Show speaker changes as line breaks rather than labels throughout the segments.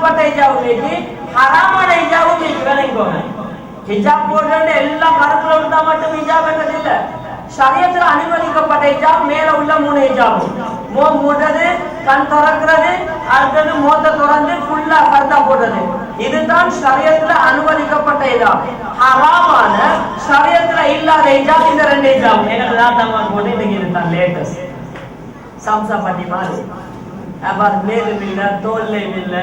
உட்பட்ட ஹிஜாபும் இருக்கு ஹராமான ஹிஜாபும் இருக்கு ஹிஜாப் போடுறது எல்லாம் கருத்துல இருந்தா மட்டும் ஹிஜாப் என்றது இல்ல சரியத்துல அனுமதிக்கப்பட்ட ஹிஜாப் மேல உள்ள மூணு ஹிஜாப் மோ மூடுறது கண் திறக்கிறது அடுத்தது மோத்த திறந்து ஃபுல்லா பர்தா போடுறது இதுதான் சரியத்துல அனுமதிக்கப்பட்ட ஹிஜாப் ஹராமான சரியத்துல இல்லாத ஹிஜாப் இந்த ரெண்டு ஹிஜாப் எனக்கு தான் நம்ம போட்டு இன்னைக்கு இதுதான் லேட்டஸ்ட் சம்சா பண்ணி மாதிரி அப்புறம் மேலும் இல்லை தோல்லையும் இல்லை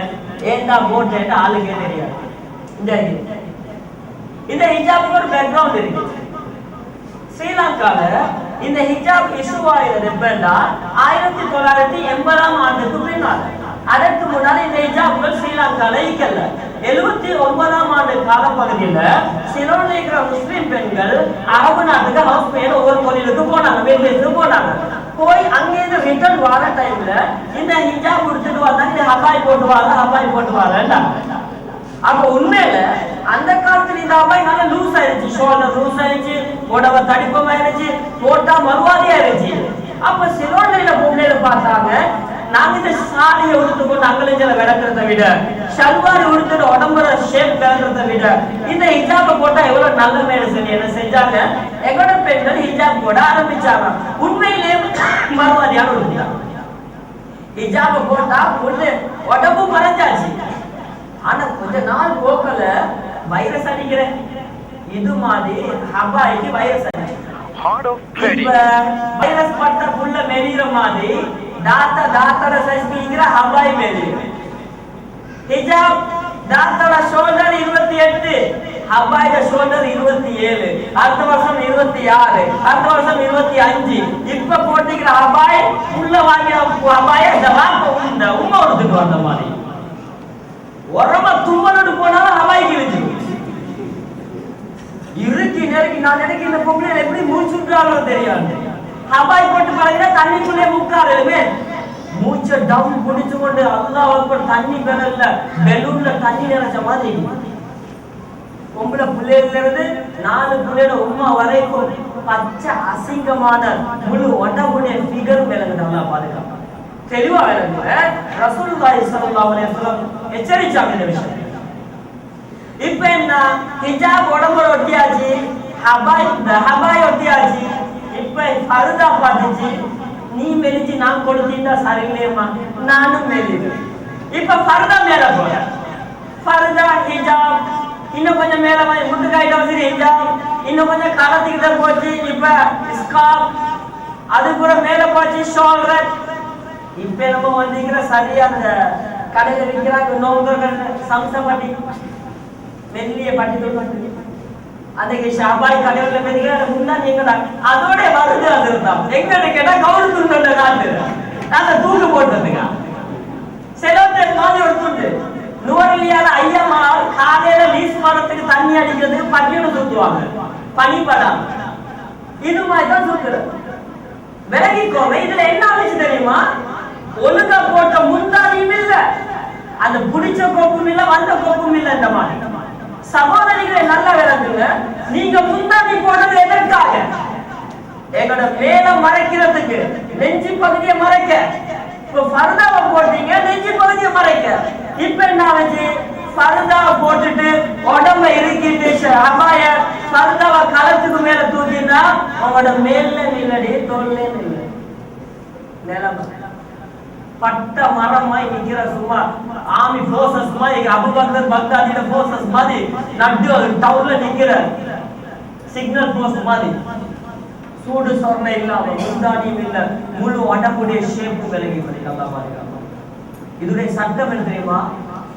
ஏண்டா போட்டேன்னு ஆளுக்கே தெரியாது. இந்த இந்த ஹிஜாபுக்கு ஒரு பேக்ரவுண்ட் இருக்கு. ஸ்ரீலங்கால இந்த ஹிஜாப் இஷ்யூவாகிறது எப்படா ஆயிரத்தி தொள்ளாயிரத்தி எண்பதாம் ஆண்டுக்கு பின்னால். அதற்கு முன்னால் இந்த ஹிஜாப்கள் ஸ்ரீலங்கால இக்கல்ல எழுபத்தி ஒன்பதாம் ஆண்டு காலப்பகுதியில சிலோன்ல இருக்கிற முஸ்லிம் பெண்கள் அரபு நாட்டுக்கு ஹவுஸ் மேல ஒவ்வொரு தொழிலுக்கு போனாங்க வெளியிலிருந்து போனாங்க. போய் அங்கேருந்து ரிட்டர்ன் வர டைம்ல இந்த ஹிஜாப் கொடுத்துட்டு வந்தாங்க இந்த ஹபாய் போட்டு வாங்க ஹபாய் போட்டு வாங்க அப்ப உண்மையில அந்த காலத்துல இந்த அபாய் நல்லா லூஸ் ஆயிருச்சு. ஷோல்டர் லூஸ் ஆயிருச்சு உடம்ப தடிப்பமாயிருச்சு போட்டா மறுவாதியா இருந்துச்சு அப்ப சிலோண்டையில பொம்மையில பார்த்தாங்க நாங்க இந்த சாரியை உடுத்து கொண்டு அங்கலஞ்சல விளக்குறத விட ஷல்வாரி உடுத்துட்டு உடம்புற ஷேப் விளக்குறத விட இந்த ஹிஜாப போட்டா எவ்வளவு நல்ல மேல சொல்லி என்ன செஞ்சாங்க? எங்களோட பெண்கள் ஹிஜாப் போட ஆரம்பிச்சாங்க. உண்மையிலேயே மறுவாதியான உடுத்திட்டாங்க ஹிஜாப போட்டா பொண்ணு உடம்பு மறைஞ்சாச்சு. ஆனா கொஞ்ச நாள் போக்கல வைரஸ் அடிக்கிறேன் இது மாதிரி ஹபாய்க்கு வைரஸ்
Freddy.
வைரஸ் பட்ட புள்ள மெலிற மாதிரி தாத்தா தாத்தோட சைஸ்ங்கிற ஹபாய் ஹிஜாப் தாத்தோட ஷோல்டர் இருபத்தி எட்டு ஹபாயோட ஷோல்டர் இருபத்தி ஏழு அடுத்த வருஷம் இருபத்தி ஆறு அடுத்த வருஷம் இருபத்தி அஞ்சு இப்ப போட்டிக்கிற ஹபாய் உள்ள வாங்கின ஹபாய இந்த வாப்ப இந்த உண்மை எடுத்துட்டு வந்த மாதிரி உரமா தும்மலோடு போனாலும் ஹவாய்க்கு இருக்கு இறுக்கி நெருக்கி நான் நினைக்க இந்த பொம்பளை எப்படி மூச்சுட்டாலும் தெரியாது ஹவாய் போட்டு பாருங்க தண்ணி மூச்சை டவுன் குடிச்சு கொண்டு அல்லா அக்பர் தண்ணி பெறல பெலூன்ல தண்ணி நிறைச்ச மாதிரி. பொம்பளை பிள்ளைகள்ல இருந்து நாலு பிள்ளையோட உமா வரைக்கும் பச்சை அசிங்கமான முழு உடம்புடைய ஃபிகர் விளங்குது நல்லா பாதுகாப்பு. தெளிவா விளங்குற ரசூலுல்லாஹி ஸல்லல்லாஹு அலைஹி வஸல்லம் எச்சரிச்சாங்க இந்த விஷயம். இப்ப என்ன? ஹிஜாப் உடம்புல ஒட்டியாச்சு ஹபாய் ஹபாய் ஒட்டியாச்சு. இப்ப பருதா பாத்துச்சு நீ மெலிச்சு நான் கொடுத்தீங்க சரியில்லையம்மா. நானும் மெலிது இப்ப ஃபர்தா மேல போற. பருதா ஹிஜாப். இன்னும் கொஞ்சம் மேல போய் முட்டுக்காயிட்ட வச்சு ஹிஜாப். இன்னும் கொஞ்சம் காலத்துக்கிட்ட போச்சு இப்ப ஸ்காப் அது கூட மேல போச்சு ஷோல்டர். இப்ப நம்ம வந்தீங்கிற சரியா அந்த கடையில விற்கிறாங்க இன்னொரு சம்சப்பட்டி மெல்லிய பட்டி தொட்டு அன்னைக்கு ஷாபாய் கடையில மெதிக்கிற முன்னாடி எங்கடா அதோட வருது அது இருந்தான் எங்கன்னு கேட்டா கவுரு துண்டு நாட்டு நாங்க தூக்கு போட்டதுங்க செலவு மாதிரி ஒரு துண்டு நுவரெலியால ஐயம்மா காலையில லீஸ் மரத்துக்கு தண்ணி அடிக்கிறதுக்கு பட்டியோட சுத்துவாங்க பனிப்படம் இது மாதிரி தான் தூக்குறது. விலகிக்கோங்க. இதுல என்ன ஆச்சு தெரியுமா ஒழுங்கா போட்ட முந்தானியும் இல்ல அந்த புடிச்ச கோப்பும் இல்ல வந்த கோப்பும் இல்ல இந்த மாதிரி சகோதரிகளை நல்லா விளங்குங்க நீங்க முந்தானி போனது எதற்காக எங்களோட மேல மறைக்கிறதுக்கு. நெஞ்சு பகுதியை மறைக்க. இப்ப ஃபர்தாவை போட்டீங்க நெஞ்சு பகுதியை மறைக்க. இப்ப என்ன ஆச்சு? ஃபர்தாவை போட்டுட்டு உடம்ப இறுக்கிட்டு அபாய ஃபர்தாவை களத்துக்கு மேல தூக்கினா அவனோட மேல்ல நில்லடி தோல்ல நில்ல. நிலைமை. பட்ட மரமாய் நிக்கிற சும்மா ஆமி போசஸ் மாதிரி அபுபக்கர் பக்தாதியோட போசஸ் மாதிரி நட்டு டவுன்ல நிக்கிற சிக்னல் போஸ்ட் மாதிரி. சூடு சொர்ண இல்லாம முந்தாடியும் இல்ல. முழு உடம்புடைய ஷேப்பு விலகி நல்லா பாருங்க. இதுடைய சட்டம் என்ன தெரியுமா?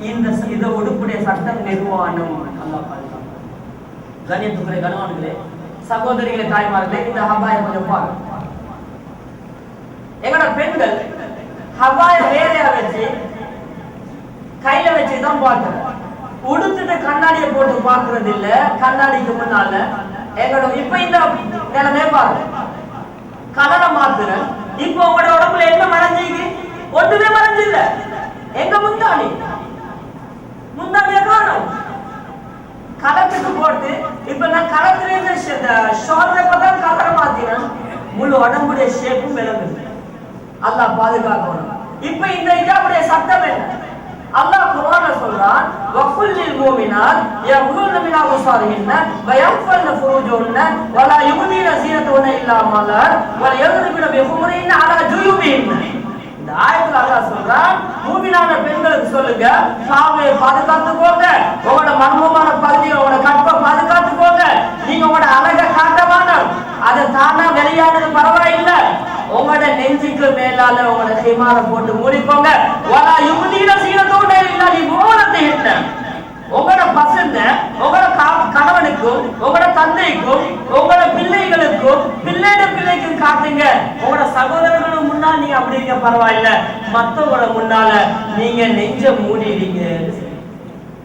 இந்த ச- இந்த உடுப்புடைய சட்டம் நிர்வாணம். நல்லா பாருங்க. கணியத்துக்குரிய கணவான்களே சகோதரிகளே தாய்மார்களே இந்த ஹபாய கொஞ்சம் பாருங்க. எங்களோட பெண்கள் ஹவாய வேலையா வச்சு கையில வச்சுதான் பார்க்கணும் உடுத்துட்டு கண்ணாடியை போட்டு பாக்குறது இல்ல கண்ணாடிக்கு முன்னால எங்களோட இப்ப இந்த நிலைமை பாரு கலரை மாத்துறேன் இப்போ உங்களோட உடம்புல என்ன மறைஞ்சிக்கு ஒண்ணுமே மறைஞ்சில்ல. எங்க முந்தாணி? முந்தாணிய காணும். கலத்துக்கு போட்டு இப்ப நான் களத்துல இருந்து ஷோல்டர் கலரை மாத்தினேன் முழு உடம்புடைய ஷேப்பும் விளங்குது அல்லாஹ் பாதுகாக்கணும். இப்ப இந்த இதாவுடைய சத்தம் என்ன? அல்லாஹ் குர்ஆன்ல சொல்றான் வஃபுல்லில் மூமினாத் யகுல்ன மின் அபசாரிஹின்ன வயஃபல்ன ஃபுரூஜுஹுன்ன வலா யுபதீன ஸீனத்துஹுன்ன இல்லா மலர் வல யதுரிபுன பிஹுமுரின்ன அலா ஜுயூபிஹின்ன. இந்த ஆயத்துல அல்லாஹ் சொல்றான் மூமினான பெண்களுக்கு சொல்லுங்க சாவையை பாதுகாத்துக்கோங்க உங்களோட மர்மமான பகுதியை உங்களோட கற்பை பாதுகாத்துக்கோங்க நீங்க உங்களோட அழகை காட்ட வேண்டாம் அதை தானா வெளியானது பரவாயில்லை. உங்களோட நெஞ்சுக்கு மேலால உங்களோட ஹிமார போட்டு மூடிக்கோங்க. வலா யுபதீன ஸீனத்துஹுன்ன இல்லா நீ மூலத்தை என்ன உங்களோட பசங்க உங்களோட கணவனுக்கும் உங்களோட தந்தைக்கும் உங்களோட பிள்ளைகளுக்கும் பிள்ளைட பிள்ளைக்கும் காட்டுங்க. உங்களோட சகோதரர்களும் முன்னால் நீங்க அப்படிங்க பரவாயில்ல. மத்தவங்களோட முன்னால நீங்க நெஞ்ச மூடிடுங்க.